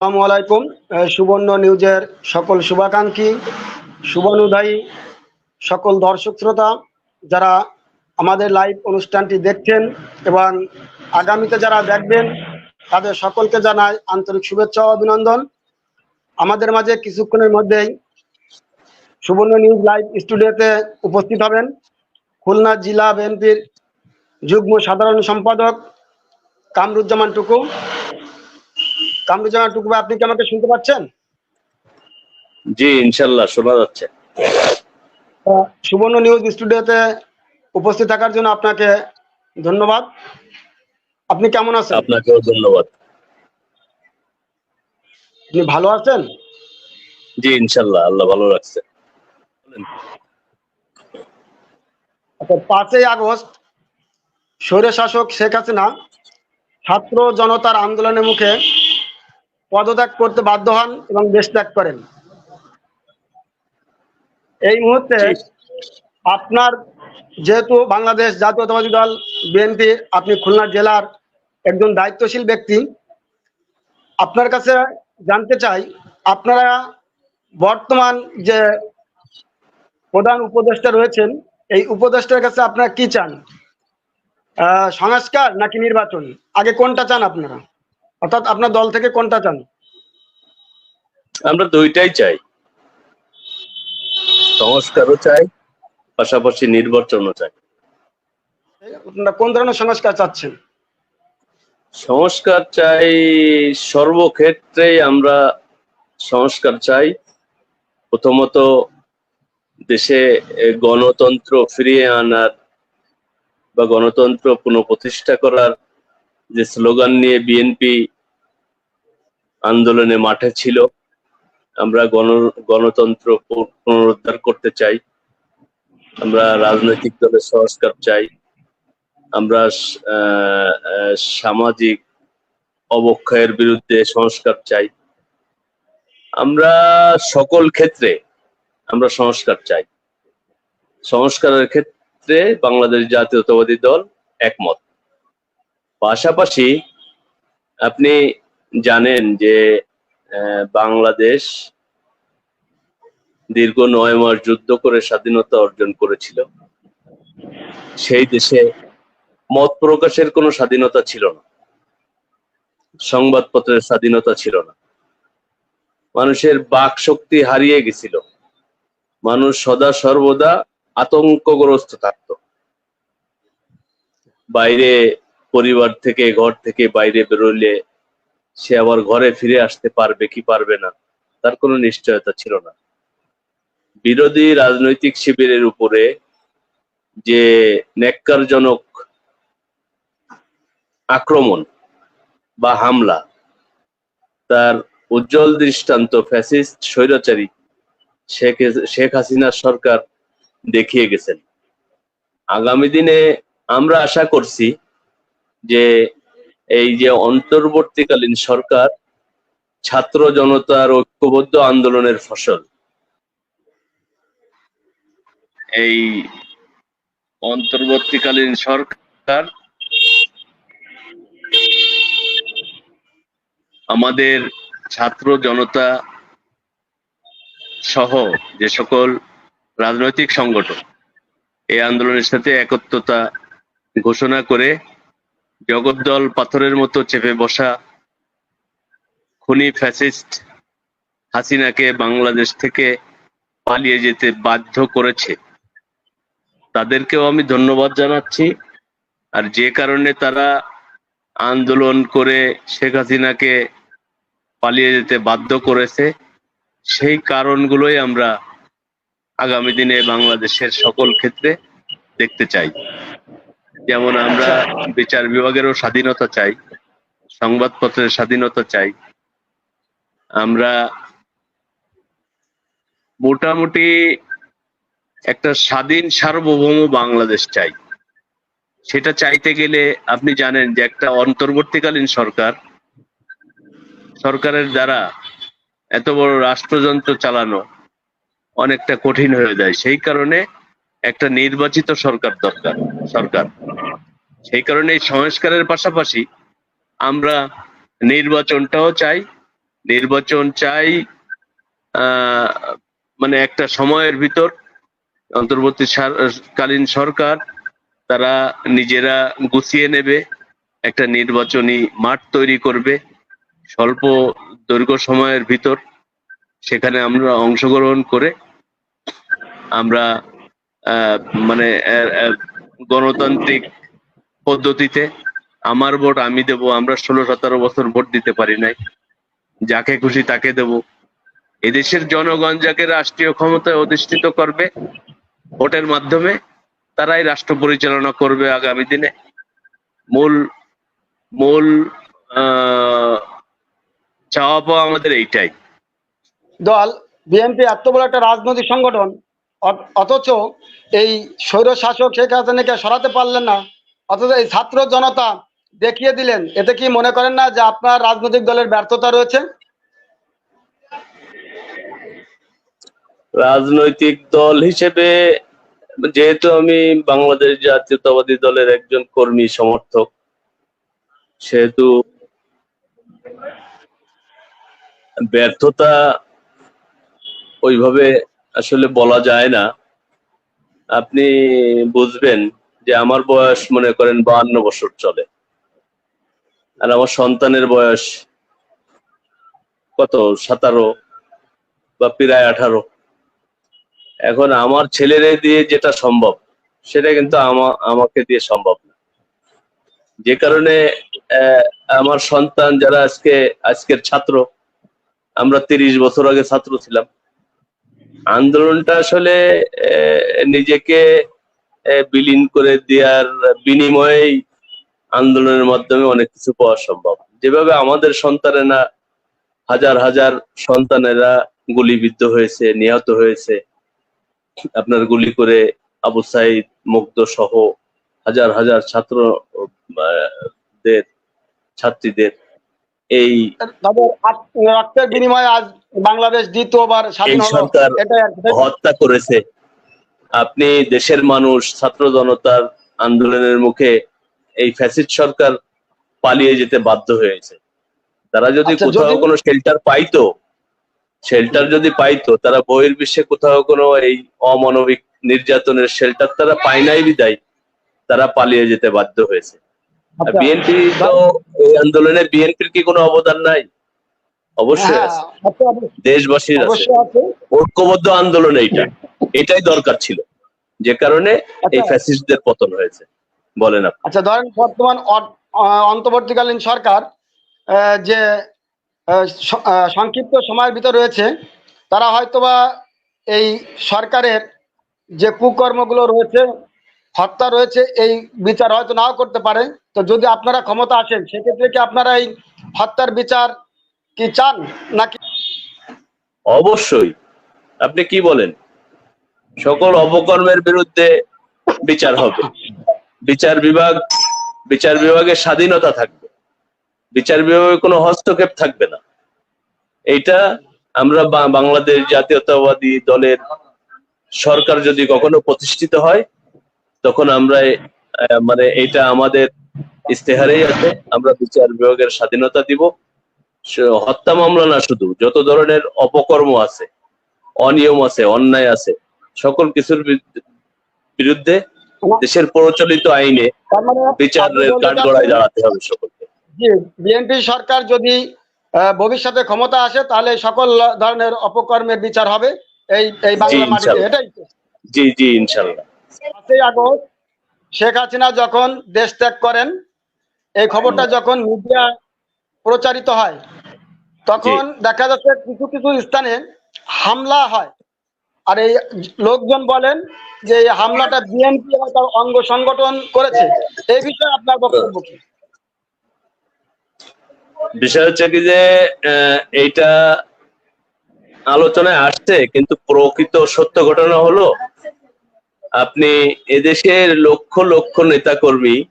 আসসালামু আলাইকুম। সুবর্ণ নিউজের সকল শুভাকাঙ্ক্ষী, শুভানুদায়ী সকল দর্শক শ্রোতা যারা আমাদের লাইভ অনুষ্ঠানটি দেখছেন এবং আগামীতে যারা দেখবেন, তাদের সকলকে জানাই আন্তরিক শুভেচ্ছা ও অভিনন্দন। আমাদের মাঝে কিছুক্ষণের মধ্যেই সুবর্ণ নিউজ লাইভ স্টুডিওতে উপস্থিত হবেন খুলনা জেলা বিএনপির যুগ্ম সাধারণ সম্পাদক কামরুজ্জামান টুকু। কামরুজ্জামান টুকু আপনি কি আমাকে শুনতে পাচ্ছেন? জি ইনশাল্লাহ শোনা যাচ্ছে। সুবর্ণ নিউজ স্টুডিওতে উপস্থিত থাকার জন্য আপনাকে ধন্যবাদ। আপনি কেমন আছেন? আপনাকেও ধন্যবাদ। আপনি ভালো আছেন? জি ইনশাল্লাহ আল্লাহ ভালো রাখছে। আচ্ছা পাঁচই আগস্ট স্বৈরশাসক শেখ হাসিনা ছাত্র জনতার আন্দোলনের মুখে পদত্যাগ করতে বাধ্য হন এবং দেশ ত্যাগ করেন। এই মুহূর্তে আপনার যেহেতু বাংলাদেশ জাতীয়তাবাদী দল বিএনপি আপনি খুলনা জেলার একজন দায়িত্বশীল ব্যক্তি আপনার কাছে জানতে চাই আপনারা বর্তমান যে প্রধান উপদেষ্টা রয়েছেন এই উপদেষ্টার কাছে আপনারা কি চান? আহ, সংস্কার নাকি নির্বাচন? আগে কোনটা চান আপনারা? অর্থাৎ আপনার দল থেকে কোনটা চান? আমরা দুইটাই চাই। সংস্কারও চাই পাশাপাশি নির্বাচনও চাই। আপনারা কোন ধরনের সংস্কার চাচ্ছেন? সংস্কার চাই সর্বক্ষেত্রে আমরা সংস্কার চাই। প্রথমত দেশে গণতন্ত্র ফিরিয়ে আনার বা গণতন্ত্র পুনঃপ্রতিষ্ঠা করার যে স্লোগান নিয়ে বিএনপি আন্দোলনে মাঠে ছিল, আমরা গণ, গণতন্ত্র পুনরুদ্ধার করতে চাই, আমরা রাজনৈতিক দলের সংস্কার চাই, আমরা সামাজিক অবক্ষয়ের বিরুদ্ধে সংস্কার চাই। আমরা সকল ক্ষেত্রে, আমরা সংস্কার চাই। সংস্কারের ক্ষেত্রে বাংলাদেশ জাতীয়তাবাদী দল একমত। পাশাপাশি আপনি জানেন যে বাংলাদেশ দীর্ঘ নয় মাস যুদ্ধ করে স্বাধীনতা অর্জন করেছিল। সেই দেশে মত প্রকাশের কোনো স্বাধীনতা ছিল না। সংবাদপত্রের স্বাধীনতা ছিল না। মানুষের বাক শক্তি হারিয়ে গেছিল। মানুষ সদা সর্বদা আতঙ্কগ্রস্ত থাকতো। বাইরে পরিবার থেকে, ঘর থেকে বাইরে বেরোলে সে আবার ঘরে ফিরে আসতে পারবে কি পারবে না, তার কোনো নিশ্চয়তা ছিল না। বিরোধী রাজনৈতিক শিবিরের উপরে যে নেককারজনক আক্রমণ বা হামলা, তার উজ্জ্বল দৃষ্টান্ত ফ্যাসিস্ট স্বৈরাচারী শেখ শেখ হাসিনার সরকার দেখিয়ে গেছেন। আগামী দিনে আমরা আশা করছি যে এই যে অন্তর্বর্তীকালীন সরকার ছাত্র জনতার ঐক্যবদ্ধ আন্দোলনের ফসল। এই অন্তর্বর্তীকালীন সরকার আমাদের ছাত্র জনতা সহ যে সকল রাজনৈতিক সংগঠন, এই আন্দোলনের সাথে একত্রতা ঘোষণা করে জগদ্দল পাথরের মতো চেপে বসা খুনি ফ্যাসিস্ট হাসিনাকে বাংলাদেশ থেকে পালিয়ে যেতে বাধ্য করেছে। তাদেরকেও আমি ধন্যবাদ জানাচ্ছি। আর যে কারণে তারা আন্দোলন করে শেখ হাসিনাকে পালিয়ে যেতে বাধ্য করেছে, সেই কারণগুলোই আমরা আগামী দিনে বাংলাদেশের সকল ক্ষেত্রে দেখতে চাই। যেমন আমরা বিচার বিভাগেরও স্বাধীনতা চাই সংবাদপত্রের স্বাধীনতা চাই। আমরা মোটামুটি একটা স্বাধীন সার্বভৌম বাংলাদেশ চাই। সেটা চাইতে গেলে আপনি জানেন যে একটা অন্তর্বর্তীকালীন সরকার সরকারের দ্বারা এত বড় রাষ্ট্রযন্ত্র চালানো অনেকটা কঠিন হয়ে যায়। সেই কারণে একটা নির্বাচিত সরকার দরকার, সরকার। সেই কারণে এই সংস্কারের পাশাপাশি আমরা নির্বাচনটাও চাই, নির্বাচন চাই মানে একটা সময়ের ভিতর, অন্তর্বর্তী সার- কালীন সরকার, তারা নিজেরা গুছিয়ে নেবে, একটা নির্বাচনী মাঠ তৈরি করবে, স্বল্প দৈর্ঘ্য সময়ের ভিতর, সেখানে আমরা অংশগ্রহণ করে আমরা মানে গণতান্ত্রিক পদ্ধতিতে আমার ভোট আমি দেব, আমরা ষোলো সতেরো বছর ভোট দিতে পারি নাই। যাকে খুশি তাকে দেব। এদেশের জনগণ যাকে রাষ্ট্রীয় ক্ষমতায় অধিষ্ঠিত করবে, ভোটের মাধ্যমে তারাই রাষ্ট্র পরিচালনা করবে আগামী দিনে। মূল মূল চাওয়া পাওয়া আমাদের এইটাই। দল, বিএনপি বড় একটা রাজনৈতিক সংগঠন অথচ এই স্বৈর শাসক শেখ হাসিনাকে সরাতে পারলেন না। অথচ এই ছাত্র জনতা দেখিয়ে দিলেন। এতে কি মনে করেন না যে আপনার রাজনৈতিক দলের ব্যর্থতা রয়েছে? রাজনৈতিক দল হিসেবে যেহেতু আমি বাংলাদেশ জাতীয়তাবাদী দলের একজন কর্মী, সমর্থক, সেহেতু ব্যর্থতা ওইভাবে আসলে বলা যায় না। আপনি বুঝবেন যে আমার বয়স মনে করেন বাহান্ন বছর চলে। আর আমার সন্তানের বয়স কত? সতেরো বা প্রায় আঠারো। এখন আমার ছেলেরে দিয়ে যেটা সম্ভব, সেটা কিন্তু আমা- আমাকে দিয়ে সম্ভব না। যে কারণে আমার সন্তান যারা আজকে, আজকের ছাত্র, আমরা তিরিশ বছর আগে ছাত্র ছিলাম। আন্দোলনটা আসলে নিজেকে বিলীন করে দেওয়ার বিনিময়েই আন্দোলনের মাধ্যমে অনেক কিছু পাওয়া সম্ভব। যেভাবে আমাদের সন্তানেরা, হাজার হাজার সন্তানেরা গুলিবিদ্ধ হয়েছে, নিহত হয়েছে, আপনার গুলি করে আবু সাইদ, মুগ্ধ সহ হাজার হাজার ছাত্র দের, ছাত্রীদের এই রক্তের বিনিময়ে আজ বাংলাদেশ দ্বিতীয়বার স্বাধীন হলো। সরকার। হত্যা করেছে। আপনি দেশের মানুষ ছাত্র জনতার আন্দোলনের মুখে এই ফ্যাসিস্ট সরকার পালিয়ে যেতে বাধ্য হয়েছে। তারা যদি আচ্ছা, কোথাও কোনো শেল্টার পাইতো শেল্টার যদি পাইতো তারা বহির্বিশ্বে কোথাও কোনো এই অমানবিক নির্যাতনের শেল্টার তারা পায় নাই বিদায় তারা পালিয়ে যেতে বাধ্য হয়েছে। বিএনপি তো এই আন্দোলনে বিএনপির কি কোনো অবদান নাই? অবশ্যই হ্যাঁ, আছে। আছে, দেশবাসীর আছে। ঐক্যবদ্ধ আন্দোলন এইটা। এটাই দরকার ছিল। যে কারণে এই আচ্ছা। ফ্যাসিস্টদের পতন হয়েছে। বলেন আপনি। আচ্ছা ধরেন বর্তমান অন্তর্বর্তীকালীন সরকার যে সংক্ষিপ্ত সময়ের ভিতর রয়েছে তারা হয়তোবা এই সরকারের যে কুকর্মগুলো রয়েছে হত্যা রয়েছে, এই বিচার হয়তো নাও করতে পারে। তো যদি আপনারা ক্ষমতা আসেন, সেক্ষেত্রে কি আপনারা এই হত্যার বিচার কি চান নাকি? অবশ্যই। আপনি কি বলেন? সকল অপকর্মের বিরুদ্ধে বিচার হবে। বিচার বিভাগ, বিচার বিভাগের স্বাধীনতা থাকবে। বিচার বিভাগে কোনো হস্তক্ষেপ থাকবে না। এইটা আমরা বাংলাদেশ জাতীয়তাবাদী দলের সরকার যদি কখনো প্রতিষ্ঠিত হয় তখন আমরা মানে এটা আমাদের ইস্তেহারেই আছে। আমরা বিচার বিভাগের স্বাধীনতা দিব। হত্যা মামলা না শুধু যত ধরনের অপকর্ম আছে অনিয়ম আছে অন্যায় আছে সকল কিছুর বিরুদ্ধে- দেশের প্রচলিত আইনে মানে বিচারের কাঠগড়ায় দাঁড়াতে হবে সকলকে। বিএনপি সরকার যদি ভবিষ্যতে ক্ষমতা আসে তাহলে সকল ধরনের অপকর্মের বিচার হবে। এই এই বাংলা মাটিতে এটাই জি জি ইনশাল্লাহ। পাঁচই আগস্ট শেখ হাসিনা যখন দেশ ত্যাগ করেন এই খবরটা যখন মিডিয়া প্রচারিত হয় তখন দেখা যাচ্ছে কিছু কিছু স্থানে হামলা হয়। আর এই লোকজন বলেন যে এই হামলাটা বিএনপি তার অঙ্গ সংগঠন করেছে। এই বিষয়ে আপনার বক্তব্য কি? বিষয় হচ্ছে কি যে এইটা আলোচনায় আসছে কিন্তু প্রকৃত সত্য ঘটনা হলো আপনি এদেশের লক্ষ লক্ষ নেতাকর্মী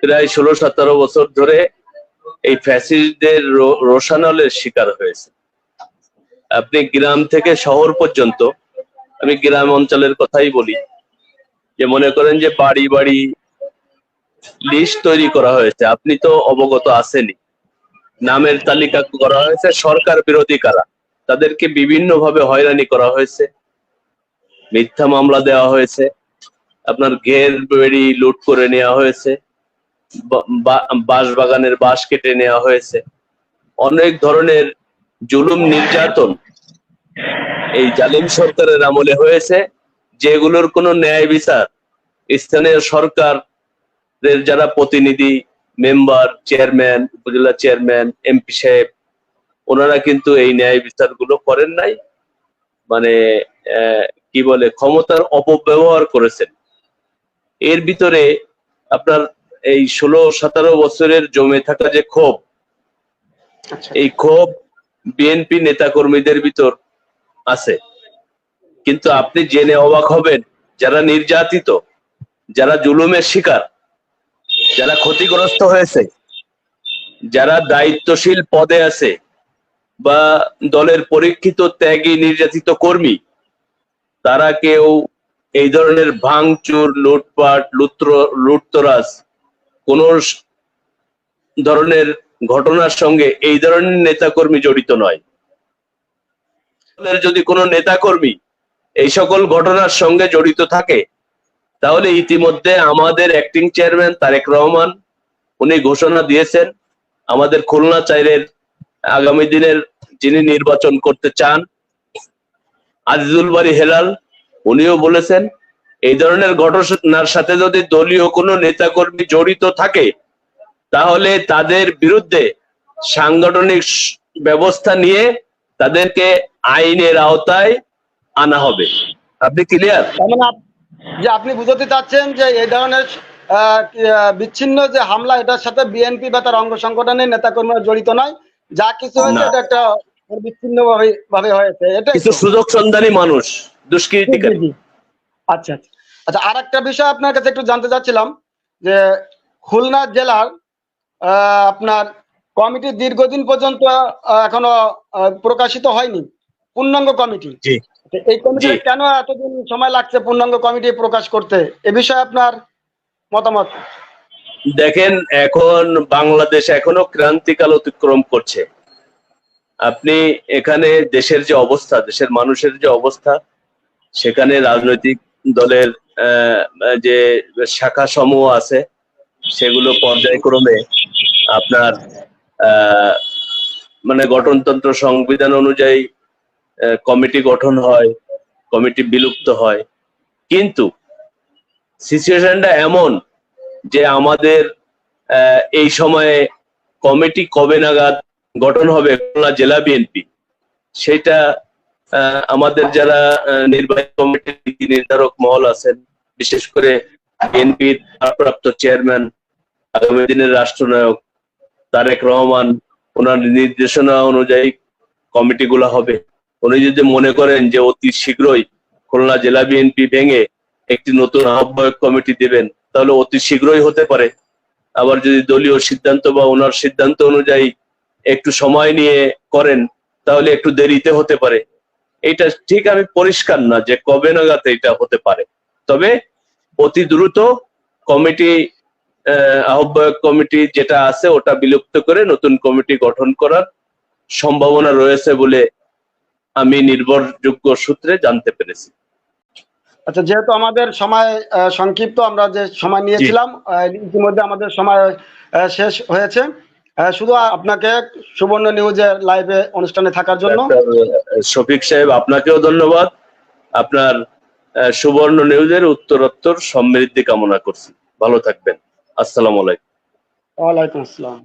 প্রায় ষোলো, সতেরো বছর ধরে এই ফ্যাসিস্টদের রো- রোষানলের শিকার হয়েছে। আপনি গ্রাম থেকে শহর পর্যন্ত, আমি গ্রাম অঞ্চলের কথাই বলি, যে মনে করেন যে বাড়ি বাড়ি লিস্ট তৈরি করা হয়েছে, আপনি তো অবগত আছেনই। নামের তালিকা করা হয়েছে সরকার বিরোধী কারা, তাদেরকে বিভিন্ন ভাবে হয়রানি করা হয়েছে। মিথ্যা মামলা দেওয়া হয়েছে। আপনার ঘের বেড়ি লুট করে নেওয়া হয়েছে। বাঁশ বাগানের বাঁশ কেটে নেওয়া হয়েছে। অনেক ধরনের জুলুম নির্যাতন এই জালিম সরকারের আমলে হয়েছে, যেগুলোর কোনো ন্যায় বিচার স্থানীয় সরকারের যারা প্রতিনিধি, মেম্বার, চেয়ারম্যান, উপজেলা চেয়ারম্যান, এমপি সাহেব, ওনারা কিন্তু এই ন্যায় বিচারগুলো করেন নাই। মানে কি বলে ক্ষমতার অপব্যবহার করেছেন। এর ভিতরে আপনার এই ষোলো সতেরো বছরের জমে থাকা যে ক্ষোভ আচ্ছা। এই ক্ষোভ বিএনপি নেতাকর্মীদের ভিতর আছে। কিন্তু আপনি জেনে অবাক হবেন যারা নির্যাতিত যারা জুলুমের শিকার যারা ক্ষতিগ্রস্ত হয়েছে যারা দায়িত্বশীল পদে আছে বা দলের পরীক্ষিত ত্যাগী নির্যাতিত কর্মী তারা কেউ এই ধরনের ভাঙচুর, লুটপাট, লুত্র, লুটতরাজ, কোন ধরনের ঘটনার সঙ্গে এই ধরনের নেতাকর্মী জড়িত নয়। যদি কোনো নেতাকর্মী এই সকল ঘটনার সঙ্গে জড়িত থাকে, তাহলে ইতিমধ্যে আমাদের অ্যাক্টিং চেয়ারম্যান তারেক রহমান, উনি ঘোষণা দিয়েছেন, আমাদের খুলনা চাইরের আগামী দিনের যিনি নির্বাচন করতে চান আজিজুল বাড়ি হেলাল উনিও বলেছেন এই ধরনের ঘটনার সাথে যদি দলীয় কোনো নেতাকর্মী জড়িত থাকে তাহলে তাদের বিরুদ্ধে সাংগঠনিক ব্যবস্থা নিয়ে তাদেরকে আইনের আওতায় আনা হবে। আপনি ক্লিয়ার মানে যে আপনি বুঝতে চাচ্ছেন যে এই ধরনের বিচ্ছিন্ন যে হামলা এটার সাথে বিএনপি বা তার অঙ্গ সংগঠনের নেতাকর্মীরা জড়িত নয়। যা কিছু হয়েছে এটা একটা বিচ্ছিন্ন ভাবে ভাবে হয়েছে এটা কিছু সুযোগ সন্ধানী মানুষ দুষ্কৃতিকারী। আচ্ছা আচ্ছা। আচ্ছা আর একটা বিষয় আপনার কাছে একটু জানতে চাচ্ছিলাম যে খুলনা জেলার আহ, আপনার কমিটি দীর্ঘদিন পর্যন্ত এখনও আহ, প্রকাশিত হয়নি পূর্ণাঙ্গ কমিটি। এই কমিটি কেন এতদিন সময় লাগছে পূর্ণাঙ্গ কমিটি প্রকাশ করতে? এ বিষয়ে আপনার মতামত? দেখেন এখন বাংলাদেশ এখনও ক্রান্তিকাল অতিক্রম করছে। আপনি এখানে দেশের যে অবস্থা, দেশের মানুষের যে অবস্থা, সেখানে রাজনৈতিক দলের যে শাখা সমূহ আছে, সেগুলো পর্যায়ক্রমে আপনার মানে গঠনতন্ত্র সংবিধান অনুযায়ী কমিটি গঠন হয়, কমিটি বিলুপ্ত হয়। কিন্তু সিচুয়েশনটা এমন যে আমাদের এই সময়ে কমিটি কবে নাগাদ গঠন হবে খুলনা জেলা বিএনপি। সেটা আমাদের যারা নির্বাহী কমিটির নীতি নির্ধারক মহল আছেন, বিশেষ করে বিএনপির ভারপ্রাপ্ত চেয়ারম্যান, আগামী দিনের রাষ্ট্রনায়ক তারেক রহমান, ওনার নির্দেশনা অনুযায়ী কমিটিগুলো হবে। উনি যদি মনে করেন যে অতি শীঘ্রই খুলনা জেলা বিএনপি ভেঙে একটি নতুন আহ্বায়ক কমিটি দেবেন, তাহলে অতি শীঘ্রই হতে পারে। আবার যদি দলীয় সিদ্ধান্ত বা ওনার সিদ্ধান্ত অনুযায়ী একটু সময় নিয়ে করেন তাহলে একটু দেরিতে হতে পারে। এটা ঠিক আমি পরিষ্কার না যে কবে নাগাদ এটা হতে পারে। তবে অতি দ্রুত কমিটি আহ, আহ্বায়ক কমিটি যেটা আছে ওটা বিলুপ্ত করে নতুন কমিটি গঠন করার সম্ভাবনা রয়েছে বলে আমি নির্ভরযোগ্য সূত্রে জানতে পেরেছি। আচ্ছা যেহেতু আমাদের সময় সংক্ষিপ্ত আমরা যে সময় নিয়েছিলাম ইতিমধ্যে আমাদের সময় শেষ হয়েছে। শুধু আপনাকে সুবর্ণ নিউজের লাইভে অনুষ্ঠানে থাকার জন্য। শফিক সাহেব আপনাকেও ধন্যবাদ। আপনার সুবর্ণ নিউজের উত্তরোত্তর সমৃদ্ধি কামনা করছি। ভালো থাকবেন। আসসালামু আলাইকুম। ওয়ালাইকুম আসসালাম।